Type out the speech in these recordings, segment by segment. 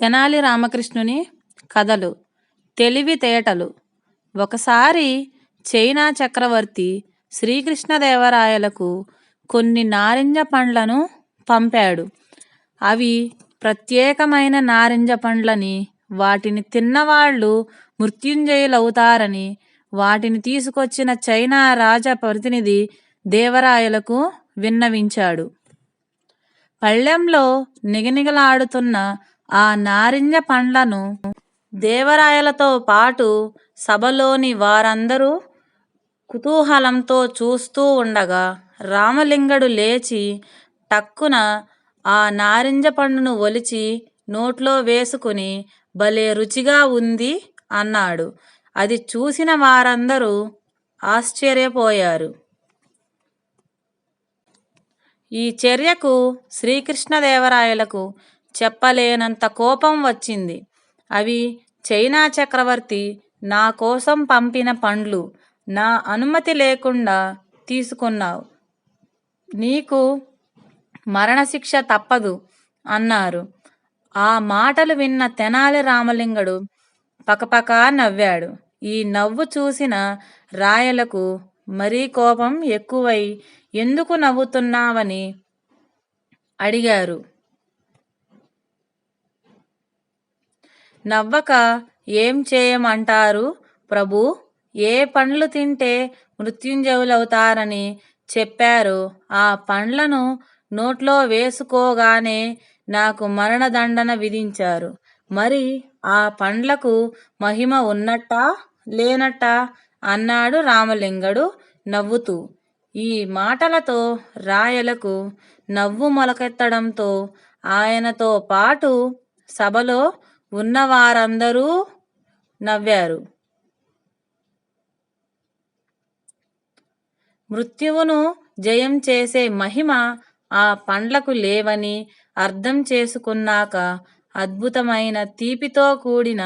తెనాలి రామకృష్ణుని కథలు తెలివితేటలు ఒకసారి చైనా చక్రవర్తి శ్రీకృష్ణదేవరాయలకు కొన్ని నారింజ పండ్లను పంపాడు. అవి ప్రత్యేకమైన నారింజ పండ్లని వాటిని తిన్నవాళ్ళు మృత్యుంజయులవుతారని వాటిని తీసుకొచ్చిన చైనా రాజ ప్రతినిధి దేవరాయలకు విన్నవించాడు. పళ్ళెంలో నిగనిగలాడుతున్న ఆ నారింజ పండ్లను దేవరాయలతో పాటు సభలోని వారందరూ కుతూహలంతో చూస్తూ ఉండగా రామలింగడు లేచి టక్కున ఆ నారింజ పండును ఒలిచి నోట్లో వేసుకుని భలే రుచిగా ఉంది అన్నాడు. అది చూసిన వారందరూ ఆశ్చర్యపోయారు. ఈ చర్యకు శ్రీకృష్ణదేవరాయలకు చెప్పలేనంత కోపం వచ్చింది. అవి చైనా చక్రవర్తి నా కోసం పంపిన పండ్లు. నా అనుమతి లేకుండా తీసుకున్నావు. నీకు మరణశిక్ష తప్పదు అన్నారు. ఆ మాటలు విన్న తెనాలి రామలింగడు పకపకా నవ్వాడు. ఈ నవ్వు చూసిన రాయలకు మరీ కోపం ఎక్కువై ఎందుకు నవ్వుతున్నావని అడిగారు. నవ్వక ఏం చేయమంటారు? ప్రభు ఏ పండ్లు తింటే మృత్యుంజయులవుతారని చెప్పారో. ఆ పండ్లను నోట్లో వేసుకోగానే నాకు మరణదండన విధించారు. మరి ఆ పండ్లకు మహిమ ఉన్నట్టా లేనట్టా? అన్నాడు రామలింగడు నవ్వుతూ. ఈ మాటలతో రాయలకు నవ్వు మొలకెత్తడంతో ఆయనతో పాటు సభలో ఉన్నవారందరూ నవ్వారు. మృత్యువును జయం చేసే మహిమ ఆ పండ్లకు లేవని అర్థం చేసుకున్నాక అద్భుతమైన తీపితో కూడిన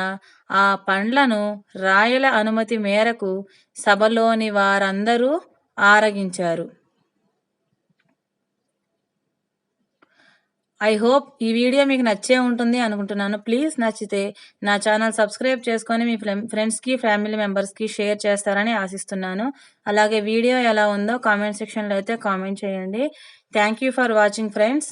ఆ పండ్లను రాయల అనుమతి మేరకు సభలోని వారందరూ ఆరగించారు. ఐ హోప్ ఈ వీడియో మీకు నచ్చే ఉంటుంది అనుకుంటున్నాను. ప్లీజ్ నచ్చితే నా ఛానల్ సబ్స్క్రైబ్ చేసుకొని మీ ఫ్రెండ్స్కి ఫ్యామిలీ మెంబర్స్కి షేర్ చేస్తారని ఆశిస్తున్నాను. అలాగే వీడియో ఎలా ఉందో కామెంట్ సెక్షన్లో అయితే కామెంట్ చేయండి. Thank you for watching friends.